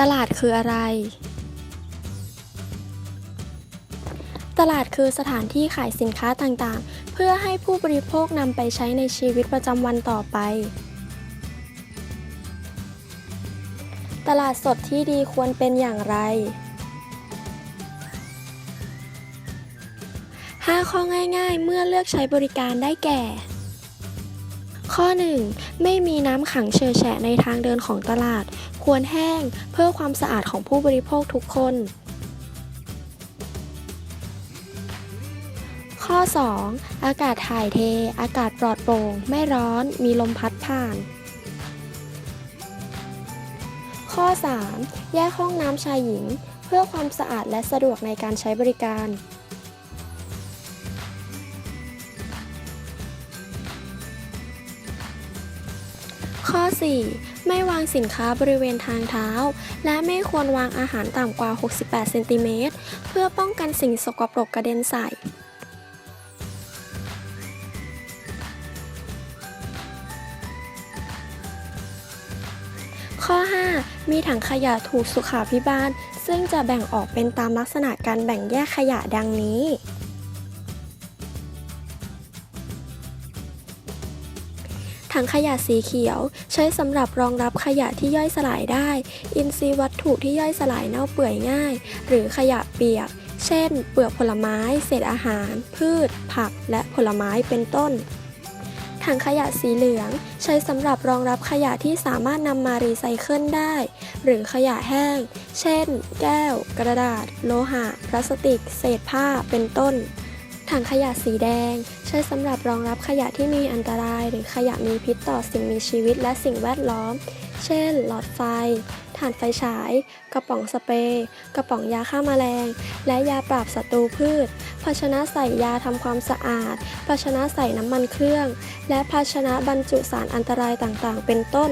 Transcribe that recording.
ตลาดคืออะไร ตลาดคือสถานที่ขายสินค้าต่างๆ เพื่อให้ผู้บริโภคนำไปใช้ในชีวิตประจำวันต่อไป ตลาดสดที่ดีควรเป็นอย่างไร 5 ข้อง่ายๆ เมื่อเลือกใช้บริการได้แก่ ข้อ 1. ไม่มีน้ำขังเชอแฉะในทางเดินของตลาด ควรแห้งเพื่อความสะอาดของผู้บริโภคทุกคน ข้อ 2. อากาศถ่ายเท อากาศปลอดโปร่ง ไม่ร้อน มีลมพัดผ่าน ข้อ 3. แยกห้องน้ำชายหญิง เพื่อความสะอาดและสะดวกในการใช้บริการ ข้อ 4. ไม่วางสินค้าบริเวณทางเท้า และไม่ควรวางอาหารต่ำกว่า 68 เซนติเมตร เพื่อป้องกันสิ่งสกปรกกระเด็นใส่ ข้อ 5 มีถังขยะถูกสุขาพิบาล ซึ่งจะแบ่งออกเป็นตามลักษณะการแบ่งแยกขยะดังนี้ ถังขยะสีเขียว ใช้สำหรับรองรับขยะที่ย่อยสลายได้ อินทรีย์วัตถุที่ย่อยสลายเน่าเปื่อยง่าย หรือขยะเปียก เช่น เปลือกผลไม้ เศษอาหาร พืช ผัก และผลไม้เป็นต้นถังขยะสีเหลือง ใช้สำหรับรองรับขยะที่สามารถนำมารีไซเคิลได้ หรือขยะแห้ง เช่น แก้ว กระดาษ โลหะ พลาสติก เศษผ้า เป็นต้น ถังขยะสีแดง ใช้สำหรับรองรับขยะที่มีอันตราย หรือขยะมีพิษต่อสิ่งมีชีวิตและสิ่งแวดล้อม เช่น หลอดไฟ ถ่านไฟฉาย กระป๋องสเปรย์ กระป๋องยาฆ่าแมลง และยาปราบศัตรูพืช ภาชนะใส่ยาทำความสะอาด ภาชนะใส่น้ำมันเครื่อง และภาชนะบรรจุสารอันตรายต่างๆ เป็นต้น